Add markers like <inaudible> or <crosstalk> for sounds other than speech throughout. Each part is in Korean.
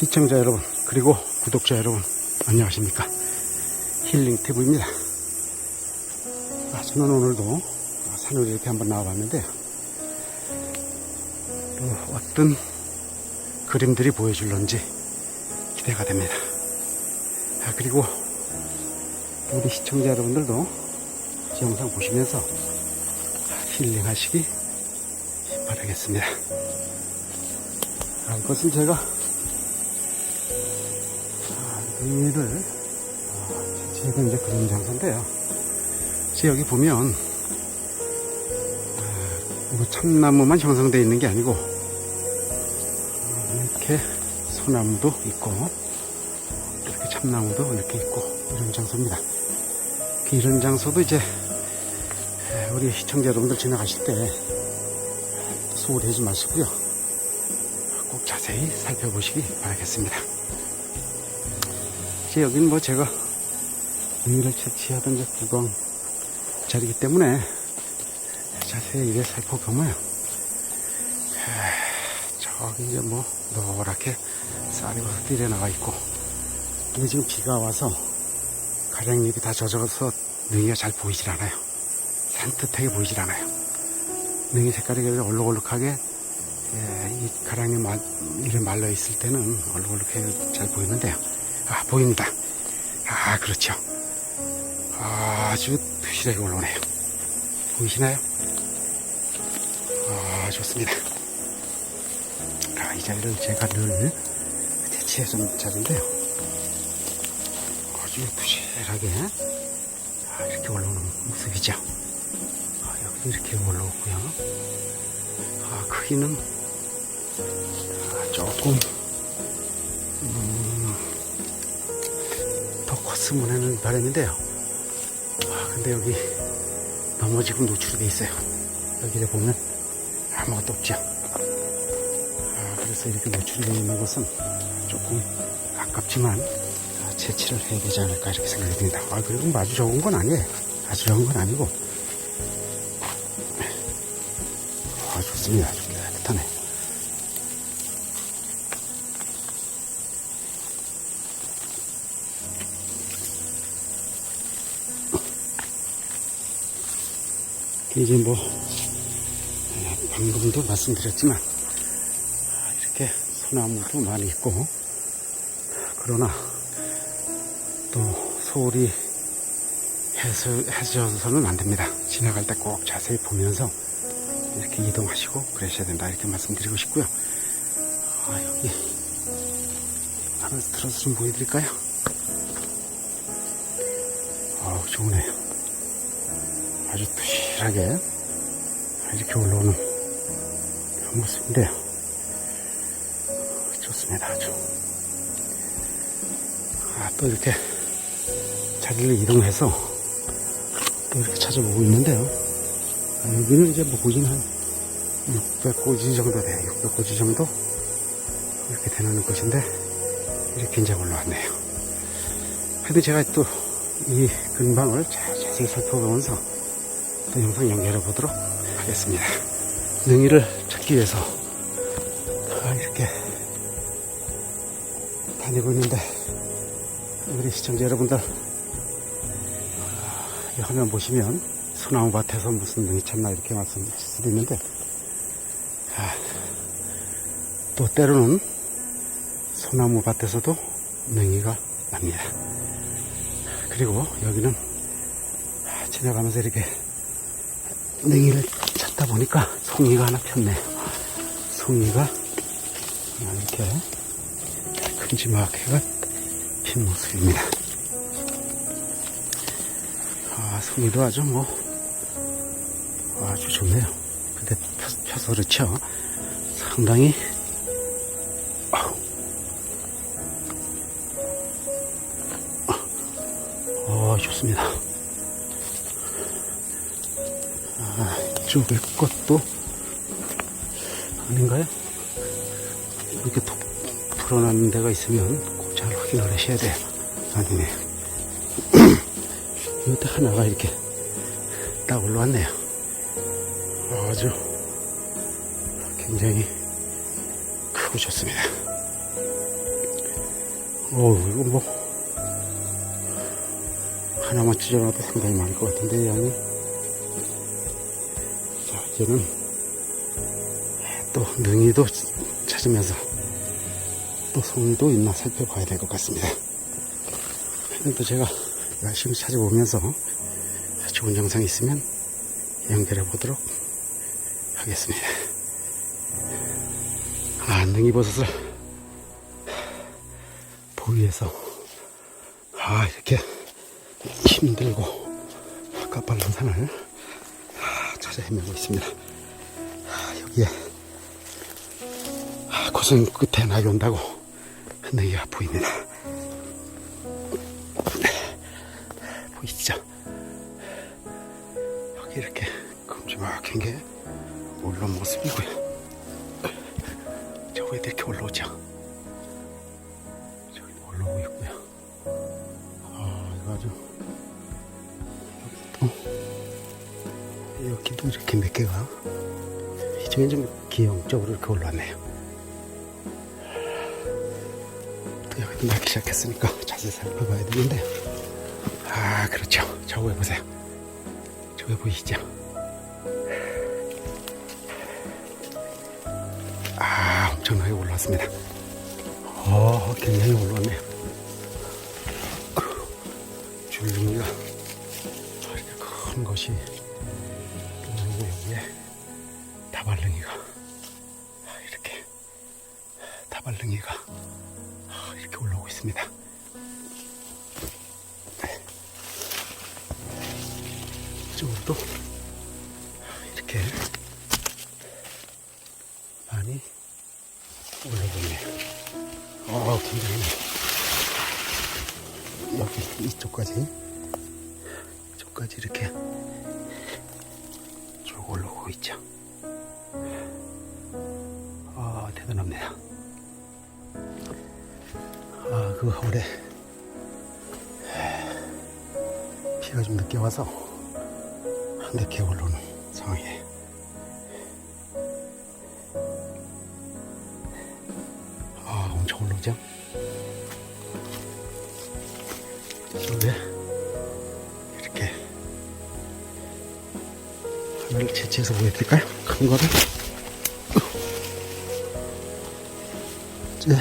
시청자 여러분 그리고 구독자 여러분 안녕하십니까? 힐링티브입니다. 아, 저는 오늘도 산으로 이렇게 한번 나와봤는데요 또 어떤 그림들이 보여줄런지 기대가 됩니다. 아, 그리고 우리 시청자 여러분들도 이 영상 보시면서 힐링하시기 바라겠습니다. 아, 이것은 제가 아, 의미를 아, 제가 이제 그런 장소인데요. 지금 여기 보면 아, 뭐 참나무만 형성되어 있는 게 아니고 아, 이렇게 소나무도 있고 이렇게 참나무도 이렇게 있고 이런 장소입니다. 이런 장소도 이제 우리 시청자 여러분들 지나가실 때 소홀히 하지 마시고요. 꼭 자세히 살펴보시기 바라겠습니다. 이제 여기는 뭐 제가 의미를 채취하던 이제 구강 자리이기 때문에 자세히 이래 살펴보면요. 저기 이제 뭐 노랗게 쌀이 버섯 이 나와 있고 근데 지금 비가 와서 가량잎이 다 젖어서 능이가 잘 보이질 않아요. 산뜻하게 보이질 않아요. 능이 색깔이 그래도 얼룩얼룩하게 예, 이 말, 이렇게 말라 있을 때는 얼룩얼룩하게 잘 보이는데요. 아, 보입니다. 아, 그렇죠. 아주 부실하게 올라오네요. 보이시나요? 아, 좋습니다. 아, 이 자리를 제가 늘 대치해준 자리인데요. 아주 부실하게 아, 이렇게 올라오는 모습이죠. 아, 여기도 이렇게 올라오고요. 아, 크기는 아, 조금 음, 더 컸으면 하는 바람인데요. 아, 근데 여기 너무 지금 노출이 돼 있어요. 여기를 보면 아무것도 없죠. 아, 그래서 이렇게 노출이 되어 있는 것은 조금 아깝지만 아, 채취를 해야 되지 않을까 이렇게 생각이 듭니다. 아, 그리고 뭐 아주 적은 건 아니에요. 아주 적은 건 아니고 아, 좋습니다. 이제 뭐, 예, 방금도 말씀드렸지만, 아, 이렇게 소나무도 많이 있고, 그러나 또 소홀히 해서, 해서는 안 됩니다. 지나갈 때 꼭 자세히 보면서 이렇게 이동하시고 그러셔야 된다 이렇게 말씀드리고 싶고요. 아 여기 하나 들어서 좀 보여드릴까요? 아우 좋으네요. 아주 부실하게 이렇게 올라오는 모습인데요 좋습니다 아주 아, 또 이렇게 자리를 이동해서 또 이렇게 찾아보고 있는데요 아, 여기는 이제 뭐 고지는 한 600고지 정도 돼요. 600고지 정도? 이렇게 되는 곳인데, 이렇게 이제 올라왔네요. 그래도 제가 또 이 근방을 자, 자세히 살펴보면서 또 영상 연결해 보도록 하겠습니다. 능이를 찾기 위해서 아, 이렇게 다니고 있는데, 우리 시청자 여러분들, 아, 이 화면 보시면 소나무 밭에서 무슨 능이 참나 이렇게 말씀하실 수도 있는데 아, 또 때로는 소나무 밭에서도 능이가 납니다. 그리고 여기는 아, 지나가면서 이렇게 능이를 찾다 보니까 송이가 하나 폈네요. 송이가 이렇게 큼지막하게 핀 모습입니다. 아, 송이도 아주 뭐 아주 좋네요. 근데 펴, 펴서 그렇죠. 상당히. 어, 좋습니다. 이쪽에 것도 아닌가요? 이렇게 톡 풀어놨는 데가 있으면 꼭잘 확인을 하셔야 돼요. 아니네. <clears throat> 이것도 하나가 이렇게 딱 올라왔네요. 아주 굉장히 크고 좋습니다. 어 이거 뭐 하나만 찢어놔도 상당히 많을 것 같은데 양이 자 이제는 또 능이도 찾으면서 또 송이도 있나 살펴봐야 될 것 같습니다. 또 제가 열심히 찾아보면서 좋은 영상이 있으면 연결해 보도록 하겠습니다. 아 능이버섯을 보위에서 아 이렇게 힘들고 가파른 산을 아, 찾아 헤매고 있습니다. 아, 여기에 아, 고생 끝에 낙이 온다고 흔들기가 보입니다. 보이시죠? 여기 이렇게 큼지막한 게 올라온 모습이고요. 저 위에 이렇게 올라오죠. 이렇게 몇 개가 이쪽엔 좀 기형적으로 이렇게 올라왔네요. 또 여기도 나기 시작했으니까 자세히 살펴봐야 되는데 아 그렇죠. 저 위에 보세요. 저 위에 보이시죠? 아 엄청나게 올라왔습니다. 어 굉장히 올라왔네요. 줄무늬가 다발릉이가 아, 이렇게 다발릉이가 아, 이렇게 올라오고 있습니다. 네. 이쪽으로도 이렇게 많이 올라오고 있네요. 아, 굉장히 여기 이쪽까지 이쪽까지 이렇게 쭉 올라오고 있죠. 아 대단합니다. 아그 올해 비가 좀 늦게 와서 늦게 올라오는 상황이에요. 아 엄청 올라오죠. 이렇게 하나를 채취해서 보여드릴까요? 큰 거를? 이제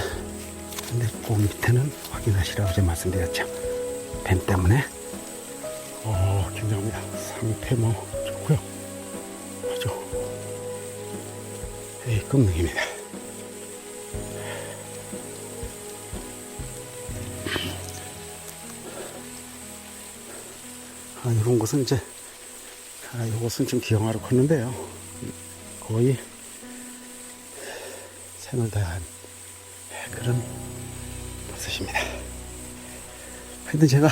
근데 그 밑에는 확인하시라고 제가 말씀드렸죠. 뱀 때문에. 어 굉장합니다 상태 뭐 좋고요. 아주 이 금능입니다. 아, 이런 것은 이제, 아, 이것은 좀 기형아로 컸는데요. 거의 생을 다한 그런 버섯입니다. 하여튼 제가,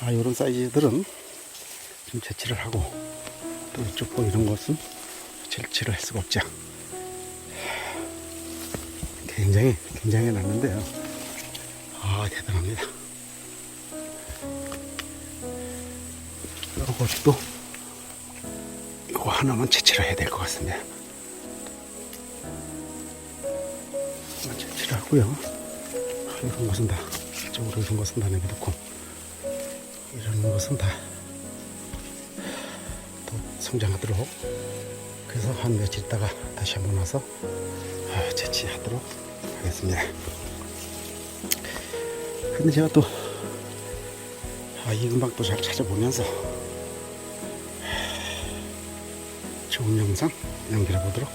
아, 이런 사이즈들은 좀 채취를 하고, 또 이쪽 거 이런 것은 채취를 할 수가 없죠. 굉장히, 굉장히 났는데요. 아, 대단합니다. 이것도 이거 하나만 채취를 해야 될 것 같습니다. 하나 채취를 하고요. 이런 것은 다 이쪽으로 이런 것은 다 내비놓고 이런 것은 다 또 성장하도록 그래서 한 며칠 있다가 다시 한번 와서 아, 채취하도록 하겠습니다. 근데 제가 또 아, 이 음악 도 잘 찾아보면서 좋은 영상 연결해 보도록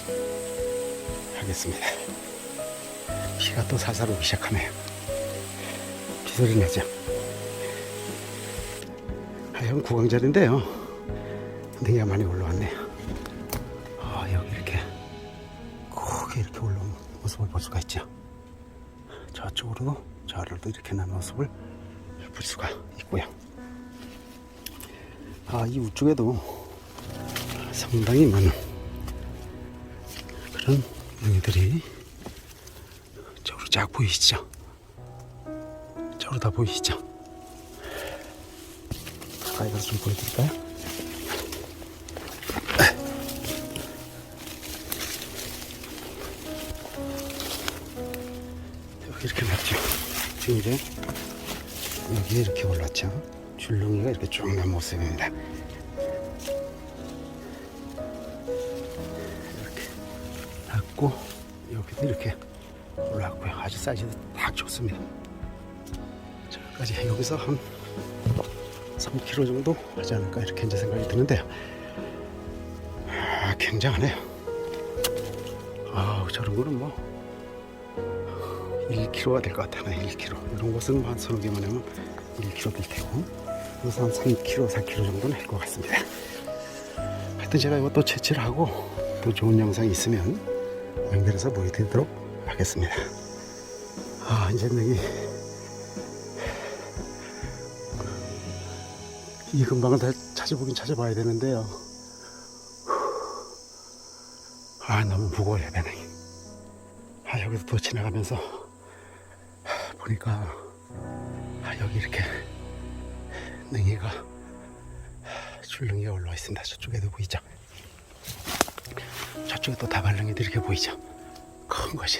하겠습니다. 비가 또 살살 오기 시작하네요. 비소리 나죠? 하얀 구강절인데요. 능이가 많이 올라왔네요. 아, 여기 이렇게 크게 이렇게 올라온 모습을 볼 수가 있죠. 저쪽으로도 저를도 이렇게 난 모습을 볼 수가 있고요. 아, 이 우쪽에도 상당히 많은 그런 능이들이 저로 쫙 보이시죠? 저로 다 보이시죠? 가까이 가서 좀 보여드릴까요? 이렇게 났죠. 지금 이제 여기에 이렇게 올랐죠. 줄눈이가 이렇게 쭉난 모습입니다. 이렇게 올라왔고요. 아주 사이즈도 딱 좋습니다. 저까지 여기서 한 3km 정도 하지 않을까 이렇게 이제 생각이 드는데요. 아, 굉장하네요. 아, 저런 거는 뭐 1kg가 될 것 같아요. 1kg. 이런 곳은 뭐한 서너 개만 하면 1kg 될 테고. 그래서 한 3kg, 4kg 정도는 할것 같습니다. 하여튼 제가 또 채취를 하고 또 좋은 영상이 있으면 연결해서 보여드리도록 하겠습니다. 아, 이제 여기 이 근방을 다 찾아보긴 찾아봐야 되는데요. 아, 너무 무거워요, 배낭이. 아, 여기서 또 지나가면서 하, 보니까 아, 여기 이렇게 능이가 하, 줄능이가 올라와 있습니다. 저쪽에도 보이죠? 저쪽에 또 다발능이도 이렇게 보이죠? 큰 것이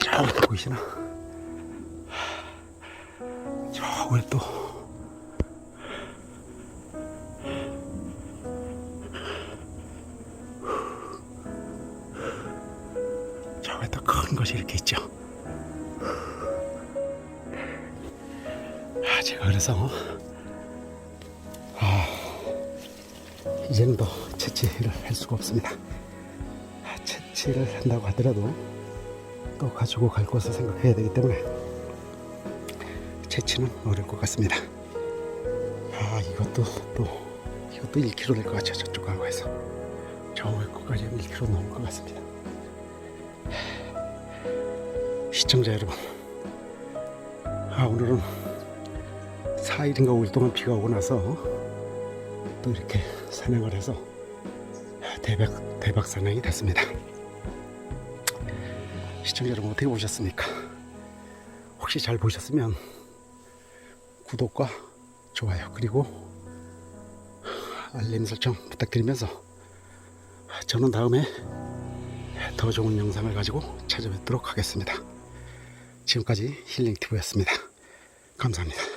저기 보이시나? 하, 저 위에 또 저기 또큰 것이 이렇게 있죠. 아, 제가 그래서 아, 이제는 더 채취를 할 수가 없습니다. 아, 채취를 한다고 하더라도 또 가지고 갈 곳을 생각해야 되기 때문에 채취는 어려울 것 같습니다. 아, 이것도 또 이것도 1kg 될 것 같죠. 저쪽 가고 해서 저 위에 거까지는 1kg 넘을 것 같습니다. 시청자 여러분, 아, 오늘은 4일인가 5일 동안 비가 오고 나서 또 이렇게 산행을 해서 대박, 대박 산행이 됐습니다. 시청자 여러분, 어떻게 보셨습니까? 혹시 잘 보셨으면 구독과 좋아요, 그리고 알림 설정 부탁드리면서 저는 다음에 더 좋은 영상을 가지고 찾아뵙도록 하겠습니다. 지금까지 힐링티브였습니다. 감사합니다.